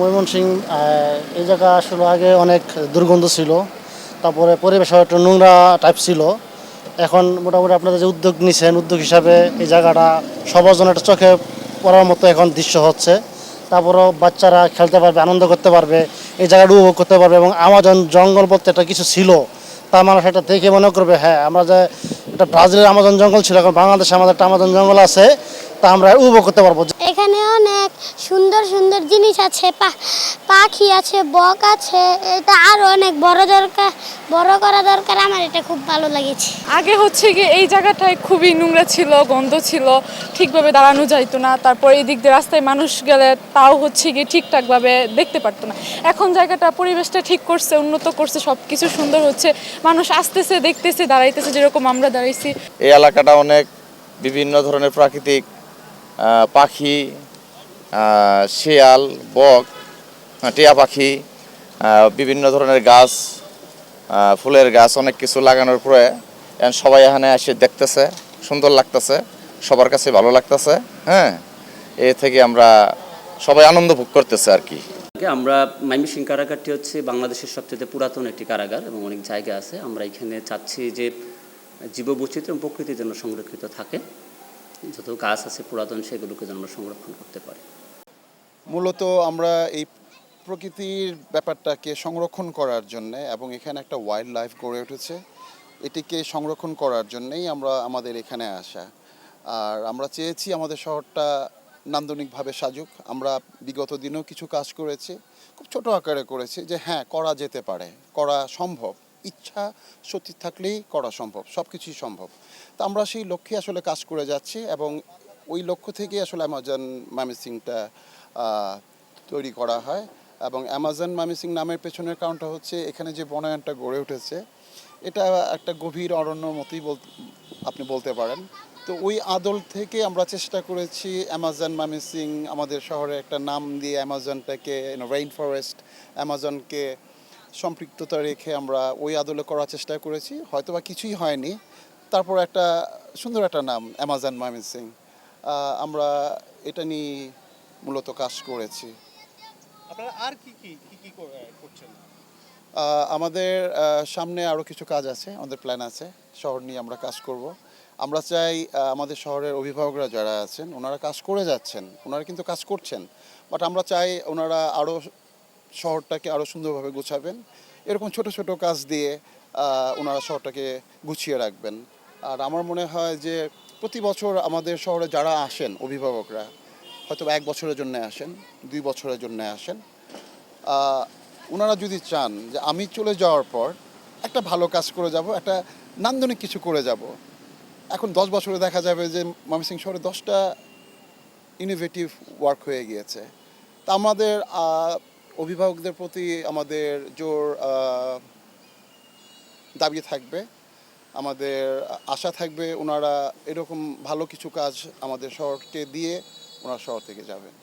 ময়মনসিং এই জায়গা আসলে আগে অনেক দুর্গন্ধ ছিল। তারপরে পরিবেশ একটু নোংরা টাইপ ছিল। এখন মোটামুটি আপনারা যে উদ্যোগ নিছেন, উদ্যোগ হিসাবে এই জায়গাটা সবার জন্য একটা চোখে পড়ার মতো এখন দৃশ্য হচ্ছে। তারপরেও বাচ্চারা খেলতে পারবে, আনন্দ করতে পারবে, এই জায়গাটা উপভোগ করতে পারবে এবং আমাজন জঙ্গল বলতে একটা কিছু ছিল। তা মানুষ এটা দেখে মনে করবে হ্যাঁ আমরা যে এটা ব্রাজিলের আমাজন জঙ্গল ছিল, এখন বাংলাদেশে আমাদের আমাজন জঙ্গল আছে, তা আমরা উপভোগ করতে পারব। এখানে অনেক সুন্দর সুন্দর জিনিস আছে পাখি আছে, বক আছে, এটা আরও অনেক বড় দরকার। বড় করা দরকার আমার এটা খুব ভালো লেগেছে। আগে হচ্ছে কি এই জায়গাটায় খুবই নোংরা ছিল গন্ধ ছিল ঠিকভাবে দাঁড়ানো যাইতো না। তারপর এই দিক দিয়ে রাস্তায় মানুষ গেলে তাও হচ্ছে কি ঠিকঠাকভাবে দেখতে পারতো না। এখন জায়গাটা পরিবেশটা ঠিক করছে উন্নত করছে সব কিছু সুন্দর হচ্ছে। মানুষ আসতেছে দেখতেছে দাঁড়াইতেছে যেরকম আমরা দাঁড়াইছি। এই এলাকাটা অনেক বিভিন্ন ধরনের প্রাকৃতিক পাখি আহ, শিয়াল বক টিয়া পাখি বিভিন্ন ধরনের গাছ ফুলের গাছ অনেক কিছু লাগানোর পরে এখন সবাই এখানে এসে দেখতেছে সুন্দর লাগতেছে সবার কাছে ভালো লাগতেছে হ্যাঁ? এ থেকে আমরা সবাই আনন্দ ভোগ করতেছে আর কি। আমরা মাইমিসিং কারাগারটি হচ্ছে বাংলাদেশের সবচেয়ে পুরাতন একটি কারাগার এবং অনেক জায়গা আছে। আমরা এখানে চাচ্ছি যে জীববৈচিত্র্য এবং প্রকৃতি যেন সংরক্ষিত থাকে। যত গাছ আছে পুরাতন সেগুলোকে যেন আমরা সংরক্ষণ করতে পারি। মূলত আমরা এই প্রকৃতির ব্যাপারটাকে সংরক্ষণ করার জন্যে এবং এখানে একটা ওয়াইল্ড লাইফ গড়ে উঠেছে এটিকে সংরক্ষণ করার জন্যই আমরা আমাদের এখানে আসা। আর আমরা চেয়েছি আমাদের শহরটা নান্দনিকভাবে সাজুক। আমরা বিগত দিনেও কিছু কাজ করেছি খুব ছোট আকারে করেছি যে হ্যাঁ করা যেতে পারে করা সম্ভব। ইচ্ছা সত্যি থাকলেই করা সম্ভব সব কিছুই সম্ভব। তো আমরা সেই লক্ষ্যে আসলে কাজ করে যাচ্ছি এবং ওই লক্ষ্য থেকেই আসলে অ্যামাজন মামিসিংটা আহ, তৈরি করা হয়। এবং অ্যামাজন মামিসিং নামের পেছনের কারণটা হচ্ছে এখানে যে বনায়নটা গড়ে উঠেছে, এটা একটা গভীর অরণ্য মতোই বল আপনি বলতে পারেন। তো ওই আদল থেকে আমরা চেষ্টা করেছি অ্যামাজন মামিসিং আমাদের শহরে একটা নাম দিয়ে অ্যামাজনটাকে রেইন ফরেস্ট অ্যামাজনকে সম্পৃক্ততা রেখে আমরা ওই আদলে করার চেষ্টা করেছি। হয়তো বা কিছুই হয়নি। তারপর একটা সুন্দর একটা নাম অ্যামাজন মামিসিং আমরা এটা নিয়ে মূলত কাজ করেছি। আপনারা আর কি কি কি কি কর- করছেন? আমাদের সামনে আরও কিছু কাজ আছে, আমাদের প্ল্যান আছে, শহর নিয়ে আমরা কাজ করব। আমরা চাই আমাদের শহরের অভিভাবকরা যারা আছেন, ওনারা কাজ করে যাচ্ছেন, ওনারা কিন্তু কাজ করছেন বাট আমরা চাই ওনারা আরও শহরটাকে আরও সুন্দরভাবে গুছাবেন। এরকম ছোট ছোট কাজ দিয়ে ওনারা শহরটাকে গুছিয়ে রাখবেন। আর আমার মনে হয় যে প্রতি বছর আমাদের শহরে যারা আসেন, অভিভাবকরা হয়তো এক বছরের জন্য আসেন, দুই বছরের জন্য আসেন। ওনারা যদি চান যে আমি চলে যাওয়ার পর একটা ভালো কাজ করে যাব, একটা নান্দনিক কিছু করে যাব, এখন দশ বছরে দেখা যাবে যে ময়মনসিংহ শহরে দশটা ইনোভেটিভ ওয়ার্ক হয়ে গিয়েছে। তা আমাদের অভিভাবকদের প্রতি আমাদের জোর দাবি থাকবে, আমাদের আশা থাকবে ওনারা এরকম ভালো কিছু কাজ আমাদের শহরকে দিয়ে ওনারা শহর থেকে যাবেন।